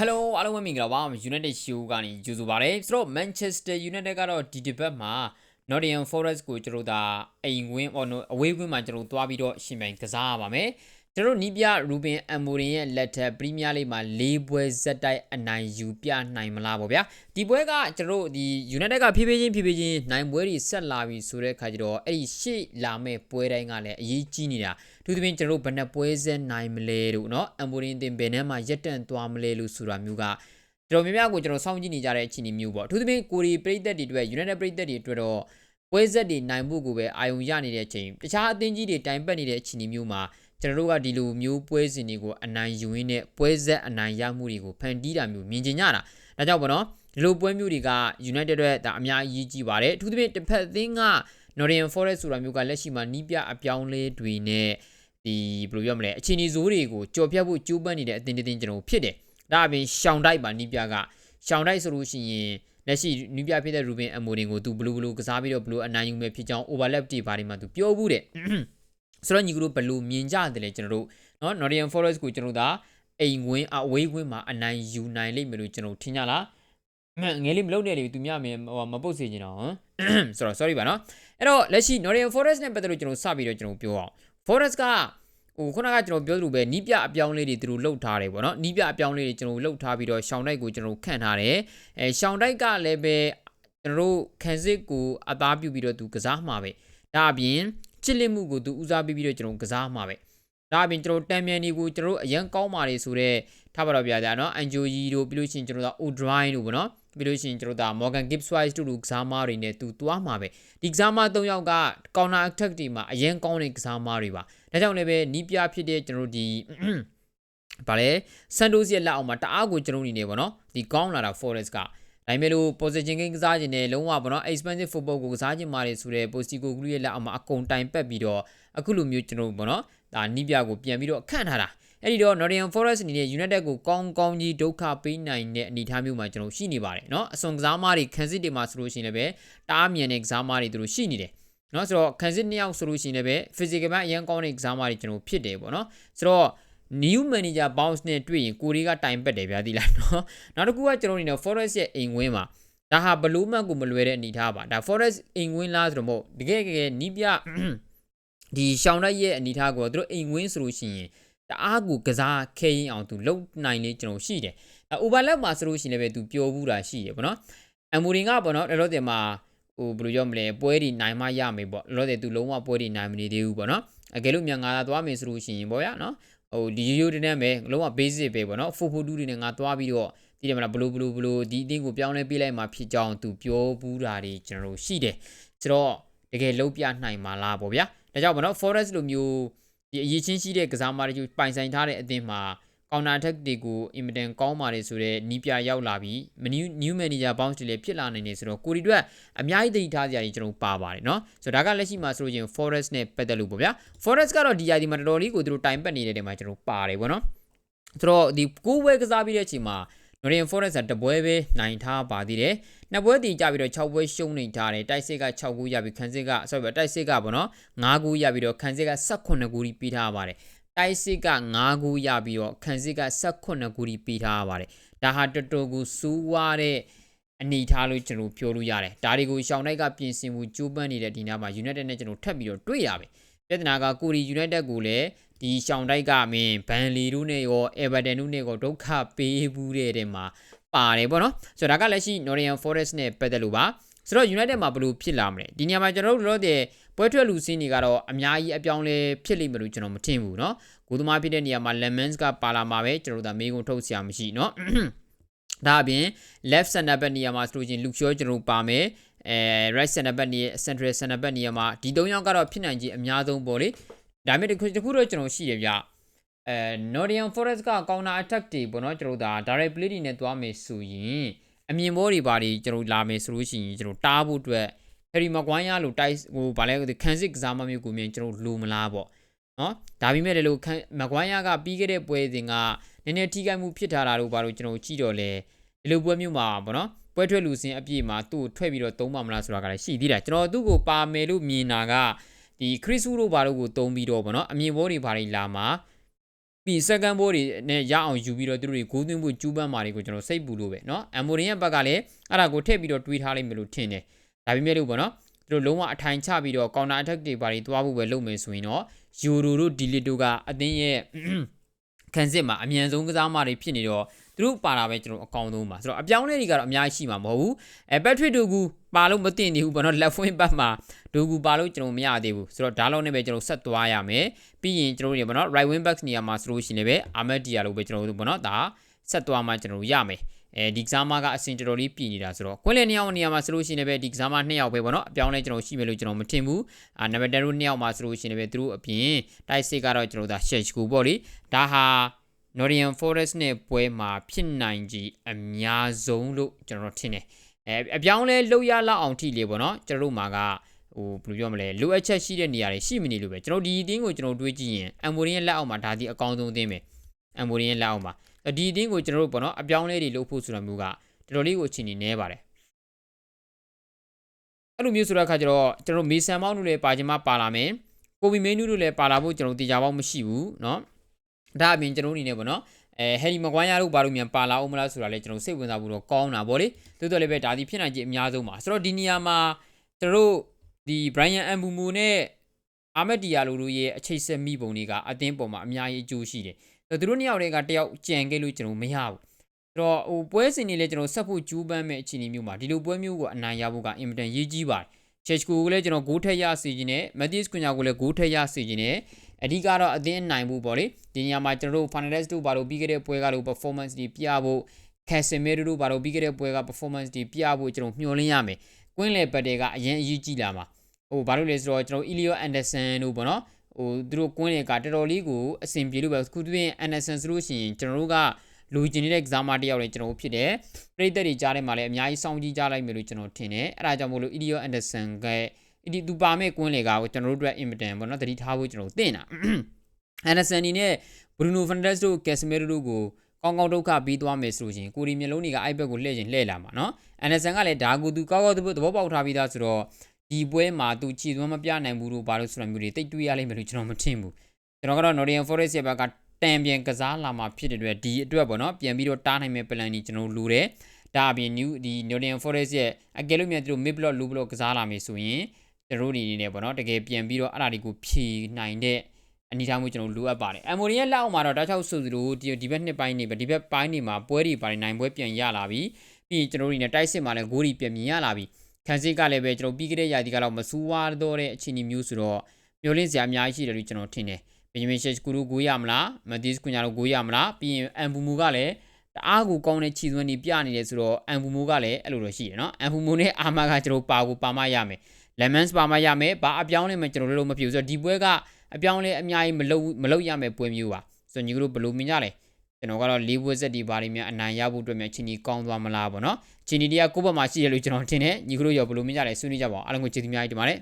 Hello အားလုံးပဲမင်္ဂလာပါ United Show ကနေကြိုဆိုပါရစေဆိုတော့ Manchester United ကတော့ဒီတစ်ပတ်မှာ Nottingham Forest ကိုကျွန်တော်တို့ဒါအိမ်ဝင်းပေါ့နော်အဝေးကွင်းမှာကျွန်တော်တို့သွားပြီးတော့ရှင်ပြိုင်ကစားရပါမယ် ကျွန်တော်တို့နီးပြရူဘင်အမိုရင်ရဲ့လက်ထက်ပရီးမီးယားလိဂ်မှာ၄ပွဲဇက်တိုက်အနိုင်ယူပြနိုင်မလားပေါ့ဗျာဒီပွဲကကျွန်တော်တို့ဒီ United ကဖြည်းဖြည်းချင်းဖြည်းဖြည်းချင်းနိုင်ပွဲတွေဆက်လာပြီဆိုတဲ့ခါကျတော့အဲ့ဒီရှေ့လာမဲ့ပွဲတိုင်းကလည်းအရေးကြီးနေတာသူသဖြင့်ကျွန်တော်တို့ဘယ်နှပွဲစဲနိုင်မလဲလို့เนาะအမိုရင်တင်ဘယ်နဲ့မှရက်တန့်သွားမလဲလို့ဆိုတာမျိုးကကျွန်တော်များများကိုကျွန်တော်စောင့်ကြည့်နေကြတဲ့အချိန်မျိုးပေါ့သူသဖြင့်ကိုရီပရိသတ်တွေအတွက် United ပရိသတ်တွေအတွက်တော့ပွဲဆက်တွေနိုင်ဖို့ကိုပဲအာယုံရနေတဲ့အချိန်တခြားအသင်းကြီးတွေတိုင်ပတ်နေတဲ့အချိန်မျိုးမှာ ကျွန်တော်တို့ကဒီလိုမျိုးပွဲစဉ်တွေကိုအနိုင်ယူရင်းနဲ့ပွဲဆက်အနိုင်ရမှုတွေကိုဖန်တီးတာမျိုးမြင်ကျင်ကြတာဒါကြောင့်ပေါ့နော်ဒီလိုပွဲမျိုးတွေက United အတွက်ဒါအများကြီးကြီးပါတယ်အထူးသဖြင့်တစ်ဖက်အသင်းက Nottingham Forest ဆိုတာမျိုးကလက်ရှိမှာနီးပြအပြောင်းလဲတွေနဲ့ဒီဘယ်လိုပြောမလဲအခြေအနေဇိုးတွေကိုကြော်ပြတ်ဖို့ကြိုးပမ်းနေတဲ့အသင်းတစ်သင်းကျွန်တော်ဖြစ်တယ်ဒါအပြင်ရှောင်းတိုက်ပါနီးပြကရှောင်းတိုက်ဆိုလို့ရှိရင်လက်ရှိနီးပြဖြစ်တဲ့ Ruben Amorim ကိုသူဘလူးဘလူးကစားပြီးတော့ဘလူးအနိုင်ယူမဲ့ဖြစ်ကြောင်း overlap တွေဘာတွေမှသူပြောဘူးတဲ့ ဆိုတော့ညီကတို့ဘလို့မြင်ကြတယ်လဲကျွန်တော်တို့เนาะ Nottingham Forest ကိုကျွန်တော်ဒါအိမ်ဝင်းအဝေးဝင်းမှာအနိုင်ယူနိုင်လိမ့်မယ်လို့ကျွန်တော်ထင်ကြလားငယ်လေးမလုပ်နဲ့လေသူများမမပုတ်စေချင်တော့ဟမ်ဆိုတော့ sorry ပါเนาะအဲ့တော့လက်ရှိ Nottingham Forest နဲ့ပတ်သက်လို့ကျွန်တော်စပြီးတော့ကျွန်တော်ပြောအောင် Forest ကဟိုခုနကကျွန်တော်ပြောသလိုပဲနီးပြအပြောင်းလေးတွေသူတို့လှုပ်ထားတယ်ပေါ့နော်နီးပြအပြောင်းလေးတွေကျွန်တော်လှုပ်ထားပြီးတော့ရှောင်းတိုက်ကိုကျွန်တော်ခန့်ထားတယ်အဲရှောင်းတိုက်ကလည်းပဲကျွန်တော်တို့ခန်းစစ်ကိုအသားပြုပြီးတော့သူကစားမှာပဲဒါအပြင် ချစ်လစ်မှုကိုသူဦးစားပေးပြီးတော့ကျွန်တော်ကစားမှာပဲဒါအပြင်ကျွန်တော်တံမြန်ဒီကိုကျွန်တော်အရန်ကောင်းပါလေဆိုတော့ထားပါတော့ဗျာဒါနော်အန်ဂျိုဂျီတို့ပြီးလို့ရှိရင်ကျွန်တော်က O'Drine တို့ပေါ့နော်ပြီးလို့ရှိရင်ကျွန်တော်ဒါ Morgan Gibbs White တို့လူကစားမားတွေနဲ့သူသွားမှာပဲဒီကစားမား၃ယောက်က counter attack တွေမှာအရင်ကောင်းတဲ့ကစားမားတွေပါဒါကြောင့်လည်းပဲနီးပြဖြစ်တဲ့ကျွန်တော်ဒီဗာလဲဆန်တိုးစီရဲ့လက်အောက်မှာတအားကိုကျွန်တော်နေနေပေါ့နော်ဒီကောင်းလာတာ Forest က ဒါပေမဲ့လို့ position game ကစားခြင်းနဲ့လုံးဝပေါ့နော် expensive football ကိုကစားခြင်းပါတယ်ဆိုတဲ့ Postico Group ရဲ့လက်အောက်မှာအကုန်တိုင်ပတ်ပြီးတော့အခုလိုမျိုးကျွန်တော်ပေါ့နော်ဒါနီးပြကိုပြန်ပြီးတော့ခန့်ထားတာအဲ့ဒီတော့ Nottingham Forest အနေနဲ့ United ကိုကောင်းကောင်းကြီးဒုက္ခပေးနိုင်တဲ့အနေအထားမျိုးမှာကျွန်တော်ရှိနေပါတယ်เนาะအစွန်ကစားမားတွေခန်းစစ်တွေမှာဆိုလို့ရှိရင်လည်းပဲတားမြန်တဲ့ကစားမားတွေသူတို့ရှိနေတယ်เนาะဆိုတော့ခန်းစစ်နှစ်ယောက်ဆိုလို့ရှိရင်လည်းပဲ physical ဘက်အရင်ကောင်းတဲ့ကစားမားတွေကျွန်တော်ဖြစ်တယ်ပေါ့เนาะဆိုတော့ new manager bounce နဲ့တွေ့ရင်ကိုရီးကတိုင်ပတ်တယ်ဗျာဒီလားနော်နောက်တစ်ခုကကျွန်တော်အနေနဲ့ forest ရဲ့အိမ်ဝင်းမှာဒါဟာဘလူးမတ်ကိုမလွယ်တဲ့အနေထားပါဒါ forest အိမ်ဝင်းလားဆိုတော့မဟုတ်တကယ်ကယ်နီးပြဒီရှောင်းလိုက်ရဲ့အနေထားကိုသူတို့အိမ်ဝင်းဆိုလို့ရှိရင်တအားကိုကစားခဲရင်အောင်သူလုံနိုင်လေကျွန်တော်ရှိတယ်။ overlap မှာဆိုလို့ရှိရင်လည်းပဲသူပျော်ဘူးတာရှိတယ်ပေါ့နော်။ Amorin ကပေါ့နော်လောလောဆယ်မှာဟိုဘယ်လိုပြောမလဲပွဲတွေနိုင်မှရမယ်ပေါ့လောလောဆယ်သူလုံးဝပွဲတွေနိုင်မနေသေးဘူးပေါ့နော်။အကယ်လို့မြန်ငါသာသွားမယ်ဆိုလို့ရှိရင်ပေါ့ရနော် ဟိုဒီရိုးရိုးတည်းနဲ့ပဲလုံးဝ basic ပဲပေါ့နော်။442တွေနဲ့ငါသွားပြီးတော့ဒီတယ်မလားဘလို့ဘလို့ဘလို့ဒီအတင်းကိုပြောင်းလဲပေးလိုက်မှဖြစ်ကြောင်းသူပြောဘူးတာတွေကျွန်တော်တို့ရှိတယ်။ဆိုတော့တကယ်လုံးပြနိုင်မှာလားပေါ့ဗျာ။ဒါကြောင့်ပေါ့နော် forest လိုမျိုးဒီအရေးချင်းရှိတဲ့ကစားမတွေပိုင်ဆိုင်ထားတဲ့အသင်းမှာ counter attack တွေကိုအင်မတန်ကောင်းပါတယ်ဆိုတော့နီးပြရောက်လာပြီး new new manager bounce တွေလည်းဖြစ်လာနိုင်နေဆိုတော့ကိုရီတို့အများကြီးတည်ထားကြရတယ်ကျွန်တော်ပါပါတယ်เนาะဆိုတော့ဒါကလက်ရှိမှာဆိုလို့ချင်း forest နဲ့ပတ်သက်လို့ပေါ့ဗျာ forest ကတော့ဒီ ID မှာတော်တော်လေးကိုသူတို့တိုင်ပတ်နေတဲ့နေရာမှာကျွန်တော်ပါတယ်ပေါ့နော်ဆိုတော့ဒီကိုဝဲကစားပြီးတဲ့အချိန်မှာ Nottingham Forest ကတပွဲပဲနိုင်ထားပါသေးတယ်။နှစ်ပွဲတည်ကြပြီးတော့6ပွဲရှုံးနေထားတယ်။တိုက်စစ်က6ဂိုးရပြီးခန်းစစ်က sorry တိုက်စစ်ကပေါ့နော်9ဂိုးရပြီးတော့ခန်းစစ်က18ဂိုးပြီးပေးထားပါတယ်။ တိုက်စစ်က9ဂိုးရပြီးတော့ခန်းစစ်က18ဂိုးပြီးပေးထားပါတယ်။ဒါဟာတော်တော်ကိုစူးဝါးတဲ့အနေထားလို့ကျွန်တော်ပြောလို့ရတယ်။ဒါတွေကိုရှောင်းတိုက်ကပြင်ဆင်မှုကြိုးပမ်းနေတဲ့ဒီနားမှာ United နဲ့ကျွန်တော်ထပ်ပြီးတော့တွေ့ရပဲ။ပြဿနာကကိုရီ United ကိုလည်းဒီရှောင်းတိုက်ကမင်းဘန်လီတို့နဲ့ရော Everton တို့နဲ့ရောဒုက္ခပေးဘူးတဲ့တဲ့မှာပါတယ်ပေါ့နော်ဆိုတော့ဒါကလည်းရှိ Nottingham Forest နဲ့ပတ်သက်လို့ပါ ဆိုတော့ United မှာဘယ်လိုဖြစ်လာမလဲဒီနေရာမှာကျွန်တော်တို့တို့တဲ့ပွဲထွက်လူစင်းတွေကတော့အများကြီးအပြောင်းလဲဖြစ်လိမ့်မယ်လို့ကျွန်တော်မထင်ဘူးเนาะကိုသမားဖြစ်တဲ့နေရာမှာ Lemons ကပါလာမှာပဲကျွန်တော်တို့ဒါမေးခွန်းထုတ်စရာမရှိเนาะဒါအပြင် left center back နေရာမှာဆိုလို့ချင်း Luke Shaw ကျွန်တော်ပါမယ်အဲ right center back နေ central center back နေရာမှာဒီ၃ယောက်ကတော့ဖြစ်နိုင်ခြင်းအများဆုံးပေါ့လေဒါပေမဲ့တခုတခုတော့ကျွန်တော်ရှိတယ်ဗျအဲ Nottingham Forest က counter attack တွေပေါ့နော်ကျွန်တော်ဒါ direct play တွေနဲ့တွားမယ်ဆိုရင် အမြင်ဘောတွေပါတွေကျွန်တော်လာမယ်ဆိုလို့ရှိရင်ကျွန်တော်တားဖို့အတွက် Harry Maguire လို့တိုက်ဟိုဗာလဲခန်းစစ်ကစားမမျိုးကိုမြင်ကျွန်တော်လိုမလားပေါ့နော်ဒါပေမဲ့လည်းလို့မကွိုင်းယာကပြီးခဲ့တဲ့ပွဲစဉ်ကနည်းနည်းထိခိုက်မှုဖြစ်ထားတာလို့ဘာလို့ကျွန်တော်ကြည့်တော့လဲဒီလိုပွဲမျိုးမှာပေါ့နော်ပွဲထွက်လူစင်အပြည့်မှာသူ့ကိုထွက်ပြီးတော့သုံးပါမလားဆိုတာကလည်းရှိသေးတယ်ကျွန်တော်သူ့ကိုပါမယ်လို့မြင်တာကဒီခရစ်စုတို့ဘာလို့ကိုတုံးပြီးတော့ဗောနော်အမြင်ဘောတွေဘာတွေလာမှာ ပြီး second ball တွေနဲ့ရအောင်ယူပြီးတော့သူတို့တွေဂိုးသွင်းဖို့ကျူးပန်းမာတွေကိုကျွန်တော်စိတ်ပူလို့ပဲเนาะအမိုရင်ရဲ့ဘက်ကလည်းအဲ့ဒါကိုထည့်ပြီးတော့တွေးထားလိုက်မယ်လို့ထင်တယ်ဒါပေမဲ့လို့ပေါ့နော်သူတို့လုံးဝအထိုင်ချပြီးတော့ counter attack တွေပါတွေသွားဖို့ပဲလုပ်မယ်ဆိုရင်တော့ယူရိုတို့ဒီလီတိုကအသင်းရဲ့ ခန်းစစ်မှာအမြန်ဆုံးကစားမတွေဖြစ်နေတော့သူတို့ပါတာပဲကျွန်တော်အကောင်းဆုံးပါဆိုတော့အပြောင်းလဲတွေကတော့အများကြီးရှိမှာမဟုတ်ဘူးအဲပက်ထရစ်ဒိုကူပါလို့မတင်သေးဘူးပေါ့နော်လက်ဖွင့်ဘတ်မှာဒိုကူပါလို့ကျွန်တော်မရသေးဘူးဆိုတော့ဒါလောက်နဲ့ပဲကျွန်တော်ဆက်သွားရမယ်ပြီးရင်ကျွန်တော်တို့ပေါ့နော် right wing back နေရာမှာဆိုလို့ရှိရင်လည်းအာမက်ဒီယာလို့ပဲကျွန်တော်တို့ပေါ့နော်ဒါ ဆက်သွားမှကျွန်တော်တို့ရမယ်အဲဒီကစားမကအစင်တော်တော်လေးပြည်နေတာဆိုတော့ကွင်းလည်နှစ်ယောက်နေရာမှာဆိုလို့ရှိရင်လည်းဒီကစားမနှစ်ယောက်ပဲပေါ့နော်အပြောင်းလဲကျွန်တော်ရှိမယ်လို့ကျွန်တော်မထင်ဘူးအာနံပါတ်10တို့နှစ်ယောက်မှာဆိုလို့ရှိရင်လည်းသူတို့အပြင်တိုက်စစ်ကတော့ကျွန်တော်ဒါ Shech ကိုပေါ့လေဒါဟာ Nottingham Forest နဲ့ပွဲမှာဖြစ်နိုင်ကြီးအများဆုံးလို့ကျွန်တော်ထင်တယ်အဲအပြောင်းလဲလောက်ရလောက်အောင်ထိလေပေါ့နော်ကျွန်တော်တို့မှာကဟိုဘယ်လိုပြောမလဲလိုအပ်ချက်ရှိတဲ့နေရာတွေရှိမနေလို့ပဲကျွန်တော်ဒီအတင်းကိုကျွန်တော်တွေးကြည့်ရင်အမ်မိုရင်ရဲ့လက်အောက်မှာဒါဒီအကောင်းဆုံးအတင်းပဲအမ်မိုရင်ရဲ့လက်အောက်မှာ ဒီအတင်းကိုကျွန်တော်တို့ပေါ့နော်အပြောင်းလဲတွေလုပ်ဖို့ဆိုတာမျိုးကတော်တော်လေးကိုအချိန်နေနေပါတယ်အဲ့လိုမျိုးဆိုတဲ့အခါကျတော့ကျွန်တော်မေဆန်မောင်းတို့လည်းပါချင်မှပါလာမယ်ကိုဘီမင်းနူးတို့လည်းပါလာဖို့ကျွန်တော်တေချာပေါက်မရှိဘူးเนาะဒါအပြင်ကျွန်တော်အနေနဲ့ပေါ့နော်အဲဟယ်ရီမကွိုင်းယာတို့ဘာလို့မြန်ပါလာအောင်မလားဆိုတာလည်းကျွန်တော်စိတ်ဝင်စားဖို့တော့ကောင်းတာဗောလေတိုးတော်လည်းပဲဒါဒီဖြစ်နိုင်ခြင်းအများဆုံးပါဆိုတော့ဒီနေရာမှာကျွန်တော်တို့ဒီ Brian Ambumu နဲ့အာမက်ဒီယာလိုတို့ရဲ့အခြေဆက်မိပုံတွေကအတင်းပေါ်မှာအများကြီးအကျိုးရှိတယ် သူတို့နှစ်ယောက်တည်းကတယောက်ကြံခဲ့လို့ကျွန်တော်မရဘူးဆိုတော့ဟိုပွဲစဉ်တွေလည်းကျွန်တော်ဆက်ဖို့ကြိုးပမ်းမဲ့အခြေအနေမျိုးမှာဒီလိုပွဲမျိုးကိုအနိုင်ရဖို့ကအင်မတန်ရေးကြီးပါတယ်ချက်ကိုကိုလည်းကျွန်တော်ဂိုးထက်ရစီခြင်းနဲ့မက်သီးစ်ကွန်ညာကိုလည်းဂိုးထက်ရစီခြင်းနဲ့အဓိကတော့အသင်းနိုင်ဖို့ပေါ့လေဒီနေရာမှာကျွန်တော်တို့ finalist တို့ဘာလို့ပြီးခဲ့တဲ့ပွဲကလို့ performance တွေပြဖို့ Casemiro တို့ဘာလို့ပြီးခဲ့တဲ့ပွဲက performance တွေပြဖို့ကျွန်တော်မျှော်လင့်ရမယ်ကွင်းလေပတ်တွေကအရင်အရေးကြီးလာမှာဟိုဘာလို့လဲဆိုတော့ကျွန်တော် Elio Anderson တို့ပေါ့နော် ဟိုသူတို့ကွင်းလေကတော်တော်လေးကိုအဆင်ပြေလို့ပဲခုတွင် Anderson ဆိုလို့ရှိရင်ကျွန်တော်တို့ကလူကျင်နေတဲ့ကစားမတယောက်လည်းကျွန်တော်ဖြစ်တယ်ပရိသတ်တွေကြားထဲမှာလည်းအများကြီးစောင့်ကြည့်ကြလိုက်မယ်လို့ကျွန်တော်ထင်တယ်အဲဒါကြောင့်မို့လို့ Elio Anderson ကဒီသူပါမဲ့ကွင်းလေကကျွန်တော်တို့အတွက်အင်မတန်ပေါ့နော်တတိထားဖို့ကျွန်တော်သိနေတာအန်ဒဆန်နီနဲ့ဘရူနိုဖန်ဒက်စ်တို့ကက်စမီရိုတို့ကိုကောင်းကောင်းဒုက္ခပြီးသွားမယ်ဆိုရင်ကိုရီမျိုးလုံးတွေကအိုက်ဘက်ကိုလှည့်ရင်လှည့်လာမှာနော်အန်ဒဆန်ကလည်းဒါကိုသူကောက်ကောက်သဘောပေါက်ထားပြီးသားဆိုတော့ ဒီပွဲမှာသူခြေသွမ်းမပြနိုင်ဘူးလို့ဘာလို့ဆိုတာမျိုးတွေတိတ်တွေးရလိမ့်မယ်လို့ကျွန်တော်မထင်ဘူးကျွန်တော်ကတော့ Nottingham Forest ရဲ့ဘက်ကတန်ပြန်ကစားလာမှာဖြစ်တဲ့အတွက်ဒီအတွက်ပေါ့နော်ပြန်ပြီးတော့တားနိုင်မဲ့ plan ကြီးကျွန်တော်လိုတယ်ဒါအပြင် new ဒီ Nottingham Forest ရဲ့အကယ်လို့မြန်သူတို့ mid block low block ကစားလာမယ်ဆိုရင်ကျွန်တော်တို့အနေနဲ့ပေါ့နော်တကယ်ပြန်ပြီးတော့အဲ့ဒါတွေကိုဖြည့်နိုင်တဲ့အနေအထားမျိုးကျွန်တော်လိုအပ်ပါတယ်အမိုရီရဲ့လက်အောက်မှာတော့တောက်ချောက်ဆိုသလိုဒီဒီဘက်နှစ်ပိုင်းနေပဲဒီဘက်ပိုင်းနေမှာပွဲတွေပါတယ်နိုင်ပွဲပြန်ရလာပြီပြီးရင်ကျွန်တော်တို့နေတိုက်စစ်မှာလည်းဂိုးတွေပြန်မြင်ရလာပြီ ခန်းစစ်ကလည်းပဲကျွန်တော်ပြီးခဲ့တဲ့ရာသီကတော့မဆူဝါတော့တဲ့အခြေအနေမျိုးဆိုတော့မျိုးလင်းစရာအများကြီးရှိတယ်လို့ကျွန်တော်ထင်တယ်ဘင်ဂျမင်ရှက်ကူရူဂိုးရမလားမတ်တီးစ်ကွန်ညာလိုဂိုးရမလားပြီးရင်အမ်ဘူမူကလည်းတအားကိုကောင်းတဲ့ခြေသွင်းနေပြနေတယ်ဆိုတော့အမ်ဘူမူကလည်းအဲ့လိုတော့ရှိတယ်နော်အမ်ဘူမူနဲ့အာမာကကျွန်တော်ပါကိုပါမရမယ် lemons ပါမရမယ်ဘာအပြောင်းလဲမကျွန်တော်တို့မဖြစ်ဘူးဆိုတော့ဒီပွဲကအပြောင်းလဲအများကြီးမလုပ်မလုပ်ရမယ်ပွဲမျိုးပါဆိုတော့ညီတို့ဘယ်လိုမြင်ကြလဲ ကျွန်တော်ကတော့လေးပွဲဆက်ဒီဘာတွေများအနိုင်ရဖို့အတွက်များချင်းကြီးကောင်းသွားမလားပေါ့နော်ချင်းကြီးတရားကိုယ့်ဘက်မှာရှိရလို့ကျွန်တော်ထင်တယ်ညီတို့ရောဘယ်လိုမြင်ကြလဲဆွေးနွေးကြပါအောင်အားလုံးကိုကျေးဇူးများကြီးတင်ပါတယ်